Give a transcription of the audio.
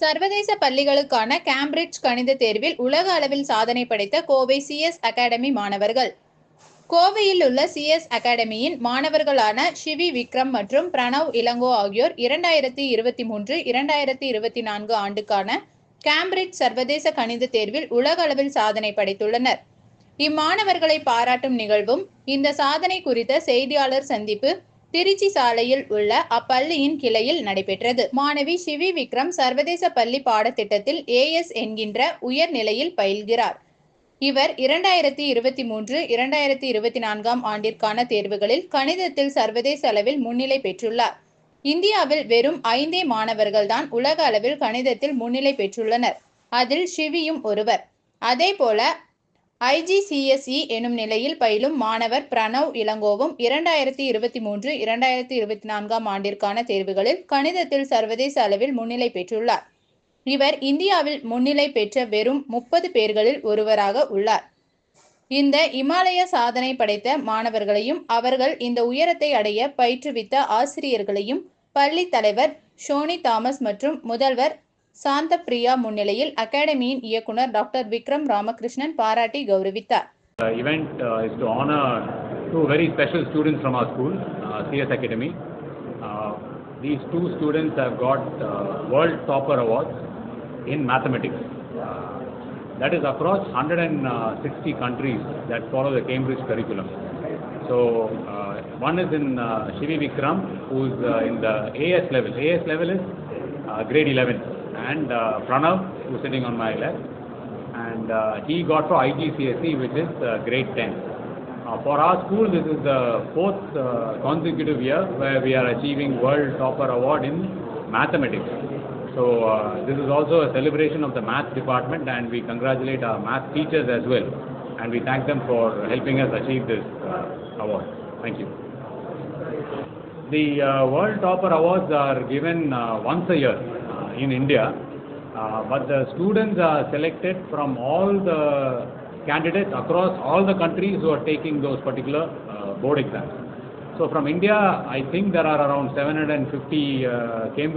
சர்வதேச பள்ளிகளுக்கான கேம்பிரிட்ஜ் கணித தேர்வில் உலக அளவில் சாதனை படைத்த கோவை சிஎஸ் அகாடமி மாணவர்கள். கோவையில் உள்ள சிஎஸ் அகாடமியின் மாணவர்களான ஷிவி விக்ரம் மற்றும் பிரணவ் இளங்கோ ஆகியோர் இரண்டாயிரத்தி இருபத்தி மூன்று இரண்டாயிரத்தி இருபத்தி நான்கு ஆண்டுக்கான கேம்பிரிட்ஜ் சர்வதேச கணித தேர்வில் உலக அளவில் சாதனை படைத்துள்ளனர். இம்மாணவர்களை பாராட்டும் நிகழ்வும் இந்த சாதனை குறித்த செய்தியாளர் சந்திப்பு திருச்சி சாலையில் உள்ள அப்பள்ளியின் கிளையில் நடைபெற்றது. மாணவி ஷிவி விக்ரம் சர்வதேச பள்ளி பாடத்திட்டத்தில் ஏஎஸ் என்கின்ற உயர்நிலையில் பயில்கிறார். இவர் இரண்டாயிரத்தி இருபத்தி மூன்று இரண்டாயிரத்தி இருபத்தி நான்காம் ஆண்டிற்கான தேர்வுகளில் கணிதத்தில் சர்வதேச அளவில் முன்னிலை பெற்றுள்ளார். இந்தியாவில் வெறும் ஐந்தே மாணவர்கள்தான் உலக அளவில் கணிதத்தில் முன்னிலை பெற்றுள்ளனர். அதில் ஷிவியும் ஒருவர். அதேபோல ஐஜிசிஎஸ்இ எனும் நிலையில் பயிலும் மாணவர் பிரணவ் இளங்கோவும் இரண்டாயிரத்தி இருபத்தி மூன்று இரண்டாயிரத்தி இருபத்தி நான்காம் ஆண்டிற்கான தேர்வுகளில் கணிதத்தில் சர்வதேச அளவில் முன்னிலை பெற்றுள்ளார். இவர் இந்தியாவில் முன்னிலை பெற்ற வெறும் முப்பது பேர்களில் ஒருவராக உள்ளார். இந்த இமாலய சாதனை படைத்த மாணவர்களையும் அவர்கள் இந்த உயரத்தை அடைய பயிற்றுவித்த ஆசிரியர்களையும் பள்ளி தலைவர் ஷோனி தாமஸ் மற்றும் முதல்வர் சாந்த பிரியா முன்னிலையில் அகாடமியின் இயக்குனர் டாக்டர் விக்ரம் ராமகிருஷ்ணன் பாராட்டி கௌரவித்தார் The event uh, is to honor two very special students from our school, uh, CS Academy. Uh, these two students have got uh, World Topper Awards in mathematics. Uh, that is across 160 countries that follow the Cambridge curriculum. So, uh, one is in uh, Shivi Vikram, who is uh, in the AS level. AS level is uh, grade 11. And uh, Pranav, who is sitting on my left, and uh, he got for IGCSE, which is uh, grade 10. Uh, for our school, this is the fourth uh, consecutive year where we are achieving World Topper Award in mathematics. So uh, this is also a celebration of the math department, and we congratulate our math teachers as well, and we thank them for helping us achieve this award. Thank you. The World Topper Awards are given once a year in India, but the students are selected from all the candidates across all the countries who are taking those particular uh, board exams. So from India, I think there are around 750 uh, Cambridge.